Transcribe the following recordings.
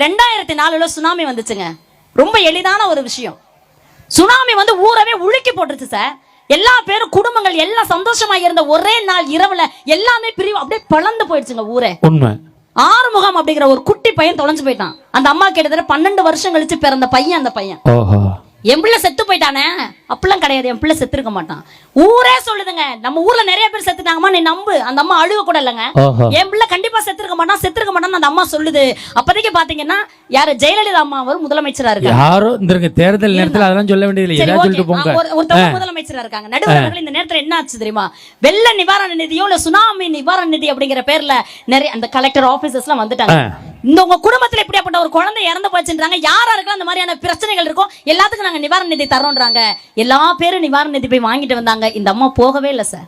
ரெண்டாயிரத்தி நாலுல சுனாமி வந்துச்சுங்க. ரொம்ப எளிதான ஒரு விஷயம். சுனாமி வந்து ஊரவே உலுக்கி போட்டுருச்சு சார். எல்லா பேரும் குடும்பங்கள் எல்லாம் சந்தோஷமா இருந்த ஒரே நாள் இரவுல எல்லாமே பிரிவு அப்படியே பிளந்து போயிடுச்சுங்க ஊரே. உண்மை. ஆறுமுகம் அப்படிங்கிற ஒரு குட்டி பையன் தொலைஞ்சு போயிட்டான். அந்த அம்மா கிட்டத்தட்ட பன்னெண்டு வருஷம் கழிச்சு பிறந்த பையன் அந்த பையன். என் பிள்ளை செத்து போயிட்டானே. அப்படிலாம் கிடையாது. என் பிள்ளை செத்துருக்க மாட்டான். ஊரே சொல்லுதுங்க. நம்ம ஊர்ல நிறைய பேர் செத்துட்டாங்கம்மா நீ நம்பு. அந்த அம்மா அழுக கூட இல்லைங்க. என் பிள்ளை கண்டிப்பா செத்துருக்க மாட்டான் செத்துருக்க மாட்டான்னு அந்த அம்மா சொல்லுது. அப்போதைக்கு பாத்தீங்கன்னா யாரு ஜெயலலிதா அம்மா அவர் முதலமைச்சரா இருக்காங்க யாரோ இந்த தேர்தல் நேரத்துல அதெல்லாம் சொல்ல okay. சொல்லிட்டு போங்க. ஒருத்தவங்க முதலமைச்சரா இருக்காங்க. நடுவர் அவர்கள் இந்த நேரத்துல என்ன ஆச்சு தெரியுமா? வெள்ள நிவாரண நிதியோ இல்ல சுனாமி நிவாரண நிதி அப்படிங்கிற பேர்ல நிறைய அந்த கலெக்டர் ஆபீசர்ஸ் எல்லாம் வந்துட்டாங்க. இந்த உங்க குடும்பத்துல இப்படியாப்பட்ட ஒரு குழந்தை இறந்து போச்சுன்றாங்க. யாரா இருக்கலாம் அந்த மாதிரியான பிரச்சனைகள் இருக்கும். எல்லாத்துக்கும் நாங்க நிவாரண நிதி தரோன்றாங்க எல்லா பேரும் நிவாரண நிதி போய் வாங்கிட்டு வந்தாங்க. இந்த அம்மா போகவே இல்லை சார்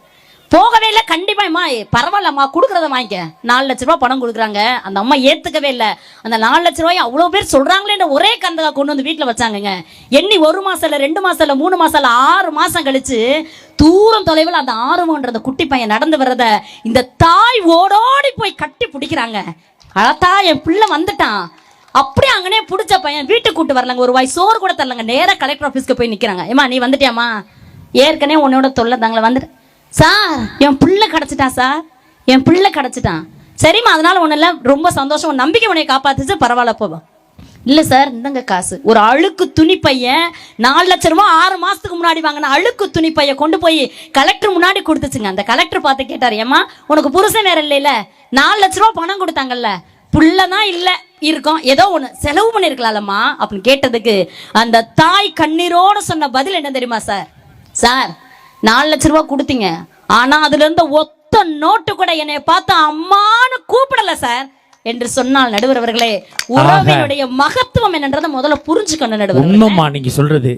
போகவே இல்லை கண்டிப்பாம்மா பரவாயில்லம்மா கொடுக்குறத வாங்கிக்க. நாலு லட்ச ரூபா பணம் கொடுக்குறாங்க. அந்த அம்மா ஏற்றுக்கவே இல்லை. அந்த நாலு லட்ச ரூபாய் அவ்வளோ பேர் சொல்றாங்களேன்ற ஒரே கந்தகா கொண்டு வந்து வீட்டில் வச்சாங்கங்க. எண்ணி ஒரு மாதம் இல்லை ரெண்டு மாதம் இல்லை மூணு மாதம் ஆறு மாதம் கழித்து தூரம் தொலைவில் அந்த ஆர்வம்ன்றத குட்டி பையன் நடந்து வர்றத இந்த தாய் ஓடோடி போய் கட்டி பிடிக்கிறாங்க. அழத்தா என் பிள்ளை வந்துட்டான். அப்படியே அங்கனே பிடிச்ச பையன் வீட்டுக்கு கூட்டு வரலங்க. ஒரு வாய் சோறு கூட தரலங்க. நேராக கலெக்டர் ஆஃபீஸ்க்கு போய் நிற்கிறாங்க ஏமா நீ வந்துட்டியாம்மா? ஏற்கனவே உன்னோட தொல்லை தாங்களே வந்துட்டு சார் என் பிள்ளை கிடச்சிட்டான் சார்? என் பிள்ளை கிடச்சிட்டான். சரிம்மா அதனால ஒன்றும் இல்லை ரொம்ப சந்தோஷம். உன் நம்பிக்கை உன்னை காப்பாத்துச்சு பரவாயில்ல போவோம் இல்லை சார் இந்தங்க காசு. ஒரு அழுக்கு துணி பையன் நாலு லட்ச ரூபா ஆறு மாதத்துக்கு முன்னாடி வாங்கின அழுக்கு துணி பையன் கொண்டு போய் கலெக்டர் முன்னாடி கொடுத்துச்சுங்க. அந்த கலெக்டர் பார்த்து கேட்டார் ஏம்மா உனக்கு புருஷன் வேற இல்லைல்ல நாலு லட்ச ரூபா பணம் கொடுத்தாங்கல்ல? புள்ளதான் இல்லை இருக்கும். ஏதோ ஒன்று செலவு பண்ணியிருக்கலாம்மா அப்படின்னு கேட்டதுக்கு அந்த தாய் கண்ணீரோட சொன்ன பதில் என்ன தெரியுமா சார்? சார் நாலு லட்ச ரூபா கொடுத்தீங்க. ஆனா அதுல இருந்த ஒத்த நோட்டு கூட என்னை பார்த்து அம்மான்னு கூப்பிடல சார் என்று சொன்னால் நடுவர் அவர்களே உறவினுடைய மகத்துவம் என்னன்றதை முதல்ல புரிஞ்சுக்கணும் நடுவர் உண்மைமா நீங்க சொல்றது.